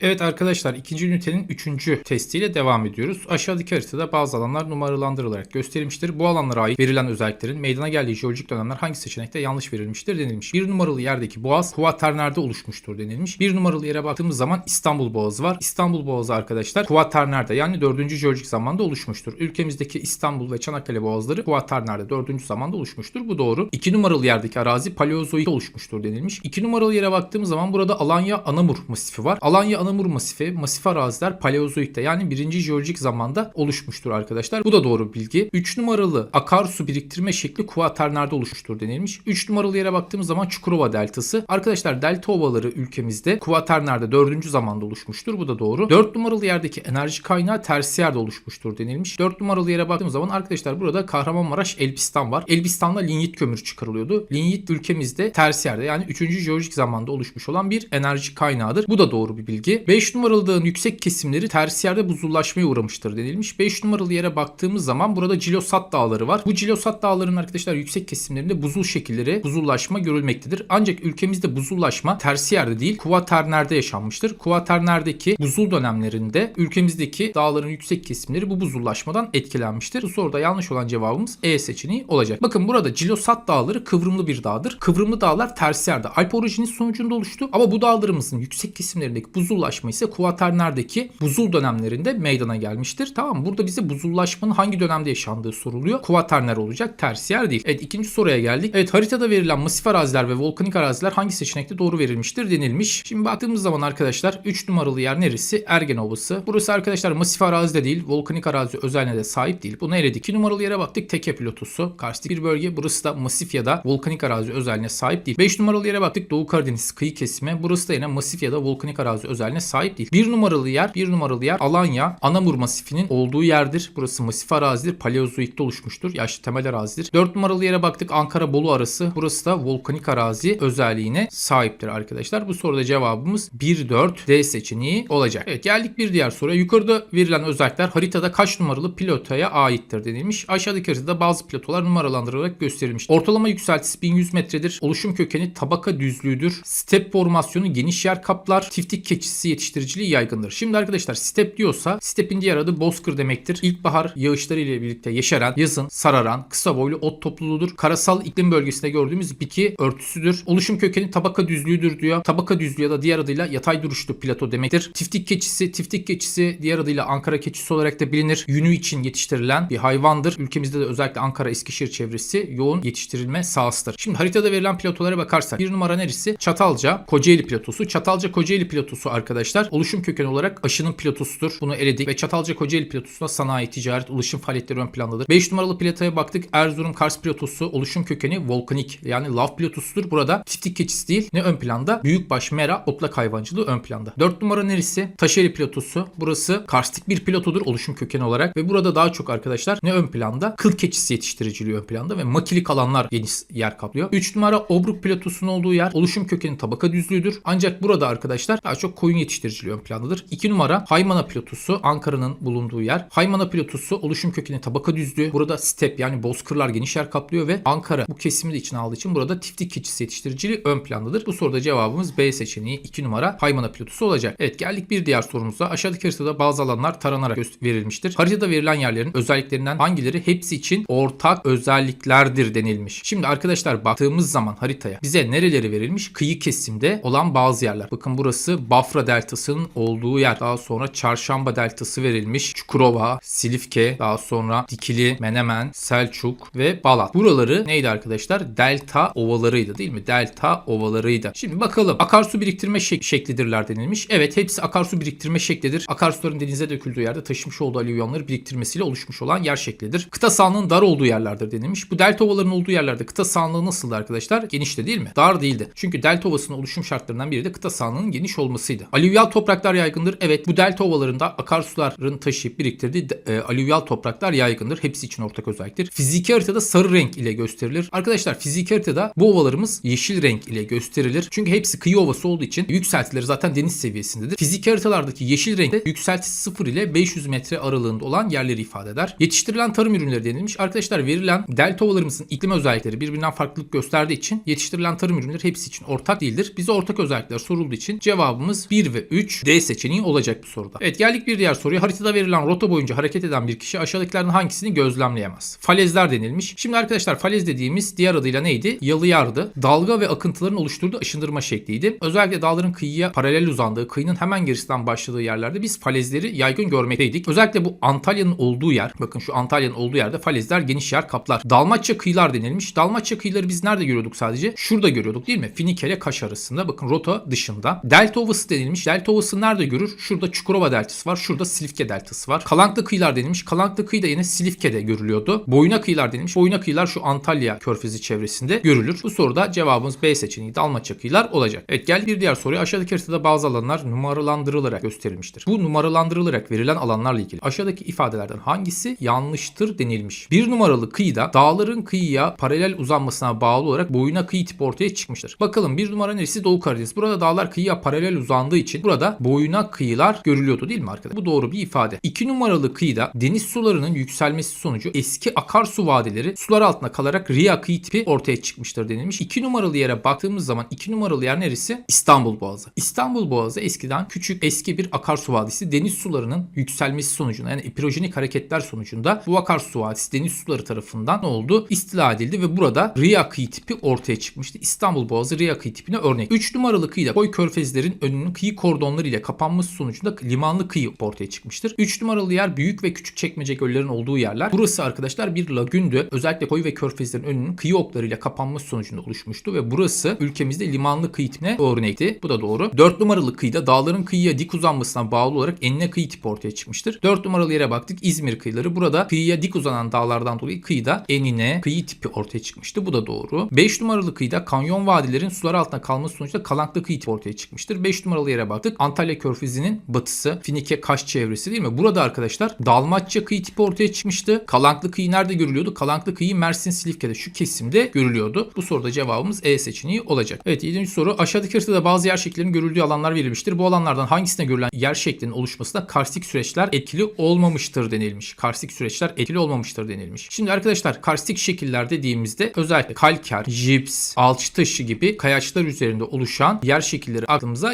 Evet arkadaşlar ikinci ünitenin üçüncü testiyle devam ediyoruz. Aşağıdaki haritada bazı alanlar numaralandırılarak gösterilmiştir. Bu alanlara ait verilen özelliklerin meydana geldiği jeolojik dönemler hangi seçenekte yanlış verilmiştir denilmiş. Bir numaralı yerdeki boğaz kuaternerde oluşmuştur denilmiş. Bir numaralı yere baktığımız zaman İstanbul Boğazı var. İstanbul Boğazı arkadaşlar kuaternerde yani 4. jeolojik zamanda oluşmuştur. Ülkemizdeki İstanbul ve Çanakkale Boğazları kuaternerde 4. zamanda oluşmuştur. Bu doğru. 2 numaralı yerdeki arazi paleozoik oluşmuştur denilmiş. 2 numaralı yere baktığımız zaman burada Alanya Anamur masifi var. Alanya Anamur masifi, masif araziler paleozoikte yani 1. jeolojik zamanda oluşmuştur arkadaşlar. Bu da doğru bilgi. 3 numaralı akarsu biriktirme şekli kuaternerde oluşmuştur denilmiş. 3 numaralı yere baktığımız zaman Çukurova deltası. Arkadaşlar delta ovaları ülkemizde kuaternerde 4. zamanda oluşmuştur. Bu da doğru. 4 numaralı yerdeki enerji kaynağı tersiyerde oluşmuştur denilmiş. 4 numaralı yere baktığımız zaman arkadaşlar burada Kahramanmaraş Elbistan var. Elbistan'da linyit kömürü çıkarılıyordu. Linyit ülkemizde tersiyerde yani 3. jeolojik zamanda oluşmuş olan bir enerji kaynağıdır. Bu da doğru bir bilgi. 5 numaralı dağın yüksek kesimleri tersiyerde buzullaşmaya uğramıştır denilmiş. 5 numaralı yere baktığımız zaman burada Cilosat dağları var. Bu Cilosat dağlarının arkadaşlar yüksek kesimlerinde buzul şekilleri, buzullaşma görülmektedir. Ancak ülkemizde buzullaşma tersiyerde değil kuaternerde yaşanmıştır. Kuaternerdeki buzul dönemlerinde ülkemizdeki dağların yüksek kesimleri bu buzullaşmadan etkilenmiştir. Bu soruda yanlış olan cevabımız E seçeneği olacak. Bakın burada Cilosat dağları kıvrımlı bir dağdır. Kıvrımlı dağlar tersiyerde Alp orojini sonucunda oluştu. Ama bu dağlarımızın yüksek kesimlerindeki buzullaşma ise kuaternerdeki buzul dönemlerinde meydana gelmiştir. Tamam? Burada bize buzullaşmanın hangi dönemde yaşandığı soruluyor. Kuaterner olacak, tersiyer değil. Evet ikinci soruya geldik. Evet haritada verilen masif araziler ve volkanik araziler hangi seçenekte doğru verilmiştir denilmiş. Şimdi baktığımız zaman arkadaşlar 3 numaralı yer neresi? Ergen Ovası. Burası arkadaşlar masif arazi de değil, volkanik arazi özelliğine de sahip değil. Bunu eledik. 2 numaralı yere baktık. Teke pilotusu. Karstik bir bölge. Burası da masif ya da volkanik arazi özelliğine sahip değil. 5 numaralı yere baktık. Doğu Karadeniz kıyı kesimi. Burası da yine masif ya da volkanik arazi özelliğine sahip değil. 1 numaralı yer, 1 numaralı yer Alanya, Anamur masifinin olduğu yerdir. Burası masif arazidir. Paleozoikte oluşmuştur. Yaşlı temel arazidir. 4 numaralı yere baktık. Ankara Bolu arası. Burası da volkanik arazi özelliğine sahiptir arkadaşlar. Bu soruda cevabımız 1 4 D seçeneği olacak. Evet geldik bir diğer soruya. Yukarıda verilen özellikler haritada kaç numaralı platoya aittir denilmiş. Aşağıdaki haritada bazı platolar numaralandırılarak gösterilmiş. Ortalama yükseltisi 1100 metredir. Oluşum kökeni tabaka düzlüğüdür. Step formasyonu geniş yer kaplar. Tiftik keçisi yetiştiriciliği yaygındır. Şimdi arkadaşlar step diyorsa stepin diğer adı bozkır demektir. İlkbahar yağışları ile birlikte yeşeren, yazın sararan, kısa boylu ot topluluğudur. Karasal iklim bölgesinde gördüğümüz bitki örtüsüdür. Oluşum kökeni tabaka düzlüğüdür diyor. Tabaka düzlüğü ya da diğer adıyla yatay duruşlu plato demektir. Tiftik keçisi, tiftik keçisi diğer adıyla Ankara keçisi olarak da bilinir. Yünü için yetiştirilen bir hayvandır. Ülkemizde de özellikle Ankara Eskişehir çevresi yoğun yetiştirilme sahasıdır. Şimdi haritada verilen platolara bakarsak bir numara neresi? Çatalca, Kocaeli platosu. Çatalca Kocaeli platosu arkadaşlar oluşum kökeni olarak aşının platosudur. Bunu eledik ve Çatalca Kocaeli platosunda sanayi, ticaret, ulaşım faaliyetleri ön plandadır. 5 numaralı platoya baktık. Erzurum Kars platosu oluşum kökeni volkanik yani lav platosudur. Burada tiftik keçisi değil ne ön planda? Büyükbaş mera otlak hayvancılığı ön planda. 4 numara neresi? Taşeli platosu. Burası karstik bir platodur oluşum kökeni olarak ve burada daha çok arkadaşlar ne ön planda? Kıl keçisi yetiştiriciliği ön planda ve makilik alanlar geniş yer kaplıyor. 3 numara Obruk platosunun olduğu yer oluşum kökeni tabaka düzlüğüdür. Ancak burada arkadaşlar daha çok koyun yetiştiriciliği ön plandadır. 2 numara Haymana platosu Ankara'nın bulunduğu yer. Haymana platosu oluşum kökeni tabaka düzlüğü. Burada step yani bozkırlar geniş yer kaplıyor ve Ankara bu kesimi de içine aldığı için burada tiftik keçisi yetiştiriciliği ön plandadır. Bu soruda cevabımız B seçeneği 2 numara Haymana platosu olacak. Evet geldik bir diğer sorumuza. Aşağıdaki haritada bazı alanlar taranarak verilmiştir. Haritada verilen yerlerin özelliklerinden hangileri hepsi için ortak özelliklerdir denilmiş. Şimdi arkadaşlar baktığımız zaman haritaya bize nereleri verilmiş? Kıyı kesimde olan bazı yerler. Bakın burası Bafra deltasının olduğu yer. Daha sonra Çarşamba deltası verilmiş. Çukurova, Silifke, daha sonra Dikili, Menemen, Selçuk ve Balat. Buraları neydi arkadaşlar? Delta ovalarıydı değil mi? Delta ovalarıydı. Şimdi bakalım akarsu biriktirme şek- şeklidirler denilmiş. Evet hepsi akarsu biriktirme şeklidir. Akarsuların denize döküldüğü yerde taşımış olduğu alüvyonları biriktirmesiyle oluşmuş olan yer şeklidir. Kıta sahanlığının dar olduğu yerlerdir denilmiş. Bu delta ovalarının olduğu yerlerde kıta sahanlığı nasıldı arkadaşlar? Genişti değil mi? Dar değildi. Çünkü delta ovasının oluşum şartlarından biri de kıta sahanlığının geniş olmasıydı. Alüvyal topraklar yaygındır. Evet bu delta ovalarında akarsuların taşıyıp biriktirdiği e, alüvyal topraklar yaygındır. Hepsi için ortak özelliktir. Fiziki haritada sarı renk ile gösterilir. Arkadaşlar fiziki haritada bu ovalarımız yeşil renk ile gösterilir. Çünkü hepsi kıyı ovası olduğu için yükseltileri zaten deniz seviyesindedir. Fiziki haritalardaki yeşil renkte yükseltisi 0 ile 500 metre aralığında olan yerleri ifade eder. Yetiştirilen tarım ürünleri denilmiş. Arkadaşlar verilen delta ovalarımızın iklim özellikleri birbirinden farklılık gösterdiği için yetiştirilen tarım ürünleri hepsi için ortak değildir. Bize ortak özellikler sorulduğu için cevabımız 1 1 ve 3 D seçeneği olacak bu soruda. Evet geldik bir diğer soruya. Haritada verilen rota boyunca hareket eden bir kişi aşağıdakilerden hangisini gözlemleyemez? Falezler denilmiş. Şimdi arkadaşlar falez dediğimiz diğer adıyla neydi? Yalıyardı. Dalga ve akıntıların oluşturduğu aşındırma şekliydi. Özellikle dağların kıyıya paralel uzandığı, kıyının hemen gerisinden başladığı yerlerde biz falezleri yaygın görmekteydik. Özellikle bu Antalya'nın olduğu yer, bakın şu Antalya'nın olduğu yerde falezler geniş yer kaplar. Dalmaçya kıyılar denilmiş. Dalmaçya kıyıları biz nerede görüyorduk sadece? Şurada görüyorduk değil mi? Finike ile Kaş arasında. Bakın rota dışında. Delta Ovası denilmiş. Delta Ovası nerede görür? Şurada Çukurova Deltası var. Şurada Silifke Deltası var. Kalanklı kıyılar denilmiş. Kalanklı kıyı da yine Silifke'de görülüyordu. Boyuna kıyılar denilmiş. Boyuna kıyılar şu Antalya körfezi çevresinde görülür. Bu soruda cevabımız B seçeneği Dalmaçya kıyılar olacak. Evet gel bir diğer soruya. Aşağıdaki haritada bazı alanlar numaralandırılarak gösterilmiştir. Bu numaralandırılarak verilen alanlarla ilgili aşağıdaki ifadelerden hangisi yanlıştır denilmiş. Bir numaralı kıyıda dağların kıyıya paralel uzanmasına bağlı olarak boyuna kıyı tipi ortaya çıkmıştır. Bakalım bir numara neresi? Doğu Karadeniz. Burada dağlar kıyıya paralel uzandığı için burada boyuna kıyılar görülüyordu değil mi arkadaşlar? Bu doğru bir ifade. İki numaralı kıyıda deniz sularının yükselmesi sonucu eski akarsu vadileri sular altında kalarak Riya kıyı tipi ortaya çıkmıştır denilmiş. İki numaralı yere baktığımız zaman iki numaralı yer neresi? İstanbul Boğazı. İstanbul Boğazı eskiden küçük eski bir akarsu vadisi deniz sularının yükselmesi sonucunda yani epirojenik hareketler sonucunda bu akarsu vadisi deniz suları tarafından ne oldu? İstila edildi ve burada Riya kıyı tipi ortaya çıkmıştı. İstanbul Boğazı Riya kıyı tipine örnek. 3 numaralı kıyıda koy körfezlerin önünün kıyı kordonları ile kapanması sonucunda limanlı kıyı ortaya çıkmıştır. 3 numaralı yer büyük ve küçük çekmece göllerin olduğu yerler. Burası arkadaşlar bir lagündü. Özellikle koy ve körfezlerin önünün kıyı oklarıyla kapanması sonucunda oluşmuştu ve burası ülkemizde limanlı kıyı tipine örnekti. Bu da doğru. 4 numaralı kıyıda dağların kıyıya dik uzanmasına bağlı olarak enine kıyı tipi ortaya çıkmıştır. 4 numaralı yere baktık İzmir kıyıları. Burada kıyıya dik uzanan dağlardan dolayı kıyıda enine kıyı tipi ortaya çıkmıştı. Bu da doğru. 5 numaralı kıyıda kanyon vadilerin sular altında kalması sonucunda kalanklı kıyı tipi ortaya çıkmıştır. 5 numaralı yere baktık. Antalya Körfezi'nin batısı, Finike Kaş çevresi değil mi? Burada arkadaşlar Dalmatça kıyı tipi ortaya çıkmıştı. Kalanklı kıyı nerede görülüyordu? Kalanklı kıyı Mersin Silifke'de şu kesimde görülüyordu. Bu soruda cevabımız E seçeneği olacak. Evet 7. soru. Aşağıdaki haritada bazı yer şekillerinin görüldüğü alanlar verilmiştir. Bu alanlardan hangisinde görülen yer şeklinin oluşmasında karstik süreçler etkili olmamıştır denilmiş. Karstik süreçler etkili olmamıştır denilmiş. Şimdi arkadaşlar karstik şekiller dediğimizde özellikle kalker, jips, alçı taşı gibi kayaçlar üzerinde oluşan yer şekilleri aklımıza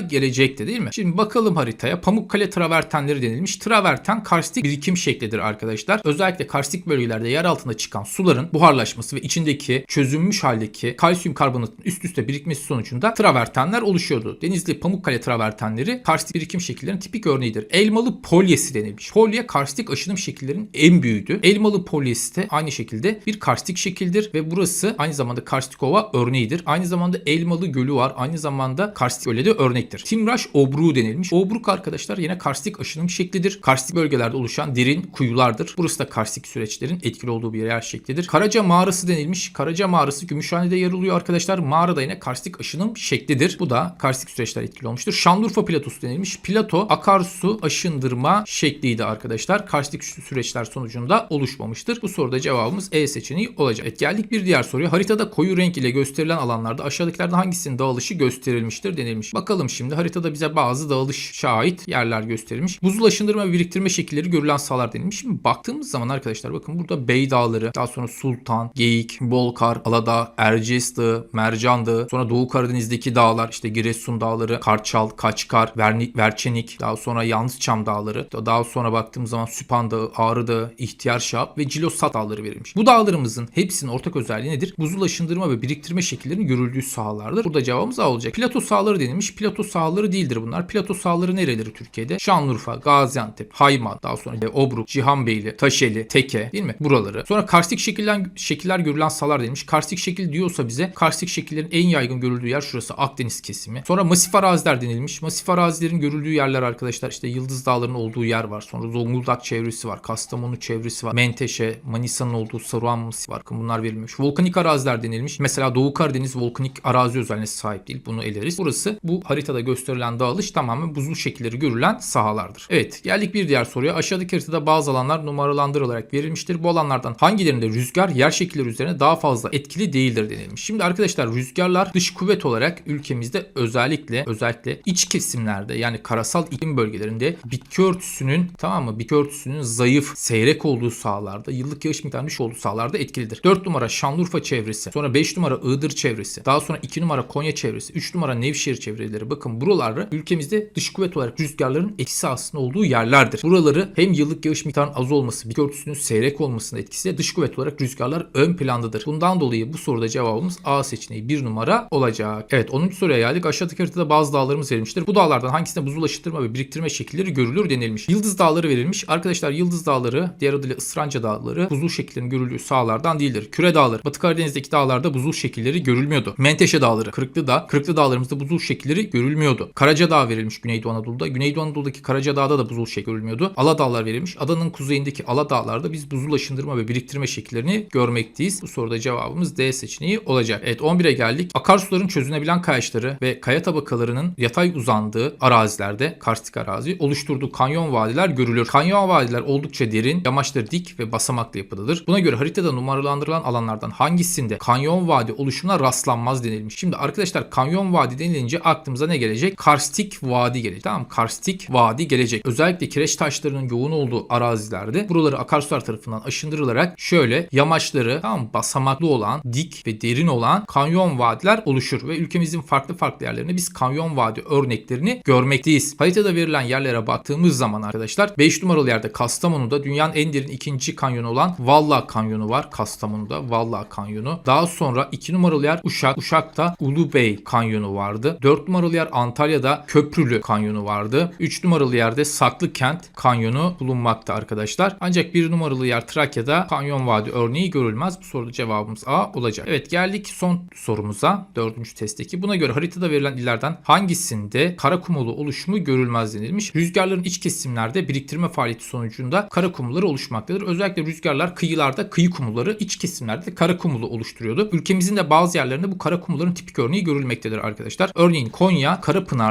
gelecekti değil mi? Şimdi bakalım haritaya. Pamukkale travertenleri denilmiş. Traverten karstik birikim şeklidir arkadaşlar. Özellikle karstik bölgelerde yer altında çıkan suların buharlaşması ve içindeki çözünmüş haldeki kalsiyum karbonatın üst üste birikmesi sonucunda travertenler oluşuyordu. Denizli Pamukkale travertenleri karstik birikim şekillerinin tipik örneğidir. Elmalı polyesi denilmiş. Polye karstik aşınım şekillerinin en büyüğüdür. Elmalı polyesi de aynı şekilde bir karstik şekildir ve burası aynı zamanda karstik ova örneğidir. Aynı zamanda Elmalı Gölü var. Aynı zamanda karstik göle de örnektir. Timraş obruğu denilmiş. Obruk arkadaşlar yine karstik aşınım şeklidir. Karstik bölgelerde oluşan derin kuyulardır. Burası da karstik süreçlerin etkili olduğu bir yer şeklidir. Karaca mağarası denilmiş. Karaca mağarası Gümüşhane'de yer alıyor arkadaşlar. Mağarada yine karstik aşınım şeklidir. Bu da karstik süreçler etkili olmuştur. Şanlıurfa platosu denilmiş. Plato akarsu aşındırma şekliydi arkadaşlar. Karstik süreçler sonucunda oluşmamıştır. Bu soruda cevabımız E seçeneği olacak. Evet geldik bir diğer soruya. Haritada koyu renk ile gösterilen alanlarda aşağıdakilerden hangisinin dağılışı gösterilmiştir denilmiş. Bakalım şimdi haritada bize bazı dağılış şahit yerler gösterilmiş. Buzul aşındırma ve biriktirme şekilleri görülen sahalar denilmiş. Şimdi baktığımız zaman arkadaşlar bakın burada Bey Dağları, daha sonra Sultan, Geyik, Bolkar, Aladağ, Erciyes Dağı, Mercan Dağı, sonra Doğu Karadeniz'deki dağlar işte Giresun Dağları, Karçal, Kaçkar, Vernik, Verçenik, daha sonra Yalnızçam Dağları, daha sonra baktığımız zaman Süphan Dağı, Ağrı Dağı, İhtiyar Şahap ve Cilosat Dağları verilmiş. Bu dağlarımızın hepsinin ortak özelliği nedir? Buzul aşındırma ve biriktirme şekillerinin görüldüğü sahalardır. Burada cevabımız A olacak. Plato sahaları denilmiş. Plato sahaları değildir bunlar. Plato sahaları nereleri Türkiye'de? Şanlıurfa, Gaziantep, Hayman, daha sonra Obruk, Cihanbeyli, Taşeli, Teke değil mi? Buraları. Sonra karstik şekiller, şekiller görülen sahalar denilmiş. Karstik şekil diyorsa bize karstik şekillerin en yaygın görüldüğü yer şurası Akdeniz kesimi. Sonra masif araziler denilmiş. Masif arazilerin görüldüğü yerler arkadaşlar işte Yıldız Dağları'nın olduğu yer var. Sonra Zonguldak çevresi var. Kastamonu çevresi var. Menteşe, Manisa'nın olduğu Saruhan Mısı var. Bunlar verilmiş. Volkanik araziler denilmiş. Mesela Doğu Karadeniz volkanik arazi özelliğine sahip değil. Bunu eleriz. Burası bu haritada gösterilen dağılış tamamen buzul şekilleri görülen sahalardır. Evet geldik bir diğer soruya. Aşağıdaki haritada bazı alanlar numaralandırılarak verilmiştir. Bu alanlardan hangilerinde rüzgar yer şekilleri üzerine daha fazla etkili değildir denilmiş. Şimdi arkadaşlar rüzgarlar dış kuvvet olarak ülkemizde özellikle özellikle iç kesimlerde yani karasal iklim bölgelerinde bitki örtüsünün tamam mı? Bitki örtüsünün zayıf, seyrek olduğu sahalarda, yıllık yağış miktarının düşük olduğu sahalarda etkilidir. 4 numara Şanlıurfa çevresi, sonra 5 numara Iğdır çevresi, daha sonra 2 numara Konya çevresi, 3 numara Nevşehir çevreleri. Bakın buraları alanları ülkemizde dış kuvvet olarak rüzgarların etkisi aslında olduğu yerlerdir. Buraları hem yıllık yağış miktarının az olması, bitki örtüsünün seyrek olmasının etkisiyle dış kuvvet olarak rüzgarlar ön plandadır. Bundan dolayı bu soruda cevabımız A seçeneği bir numara olacak. Evet 10. soruya geldik. Aşağıdaki haritada bazı dağlarımız verilmiştir. Bu dağlardan hangisinde buzul aşıttırma ve biriktirme şekilleri görülür denilmiş. Yıldız dağları verilmiş. Arkadaşlar Yıldız dağları diğer adıyla Isranca dağları buzul şekillerinin görüldüğü sahalardan değildir. Küre dağları Batı Karadeniz'deki dağlarda buzul şekilleri görülmüyordu. Menteşe dağları Kırıklı Dağ Kırıklı dağlarımızda buzul şekilleri görülmüyordu. Karaca Dağ verilmiş Güneydoğu Anadolu'da. Güneydoğu Anadolu'daki Karaca Dağ'da da buzul şekli görülmüyordu. Aladağlar verilmiş. Adanın kuzeyindeki Aladağlar'da biz buzul aşındırma ve biriktirme şekillerini görmekteyiz. Bu soruda cevabımız D seçeneği olacak. Evet 11'e geldik. Akarsuların çözünebilen kayaçları ve kaya tabakalarının yatay uzandığı arazilerde karstik arazi oluşturduğu kanyon vadiler görülür. Kanyon vadiler oldukça derin, yamaçları dik ve basamaklı yapıdadır. Buna göre haritada numaralandırılan alanlardan hangisinde kanyon vadi oluşumuna rastlanmaz denilmiş. Şimdi arkadaşlar kanyon vadi denilince aklımıza ne gelecek? Karstik vadi gelecek. Tamam? Karstik vadi gelecek. Özellikle kireç taşlarının yoğun olduğu arazilerde buraları akarsular tarafından aşındırılarak şöyle yamaçları tamam basamaklı olan, dik ve derin olan kanyon vadiler oluşur ve ülkemizin farklı farklı yerlerinde biz kanyon vadi örneklerini görmekteyiz. Haritada verilen yerlere baktığımız zaman arkadaşlar 5 numaralı yerde Kastamonu'da dünyanın en derin ikinci kanyonu olan Valla Kanyonu var. Kastamonu'da Valla Kanyonu. Daha sonra 2 numaralı yer Uşak. Uşak'ta Ulubey Kanyonu vardı. 4 numaralı yer Antalya'da Köprülü Kanyonu vardı. 3 numaralı yerde Saklıkent Kanyonu bulunmakta arkadaşlar. Ancak 1 numaralı yer Trakya'da Kanyon Vadi örneği görülmez. Bu soruda cevabımız A olacak. Evet geldik son sorumuza. Dördüncü testteki. Buna göre haritada verilen illerden hangisinde kara kumulu oluşumu görülmez denilmiş. Rüzgarların iç kesimlerde biriktirme faaliyeti sonucunda kara kumulları oluşmaktadır. Özellikle rüzgarlar kıyılarda kıyı kumulları, iç kesimlerde de kara kumulu oluşturuyordu. Ülkemizin de bazı yerlerinde bu kara kumulların tipik örneği görülmektedir arkadaşlar. Örneğin Konya,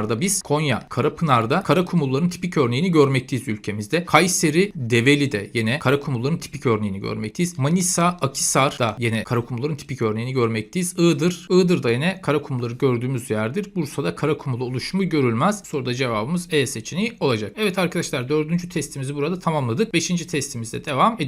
Karapınar'da biz Konya, Karapınar'da kara kumulların tipik örneğini görmekteyiz ülkemizde. Kayseri, Develi'de yine kara kumulların tipik örneğini görmekteyiz. Manisa, Akisar'da yine kara kumulların tipik örneğini görmekteyiz. Iğdır, Iğdır'da yine kara kumulları gördüğümüz yerdir. Bursa'da kara kumulu oluşumu görülmez. Soruda cevabımız E seçeneği olacak. Evet arkadaşlar dördüncü testimizi burada tamamladık. Beşinci testimizde devam ediyoruz.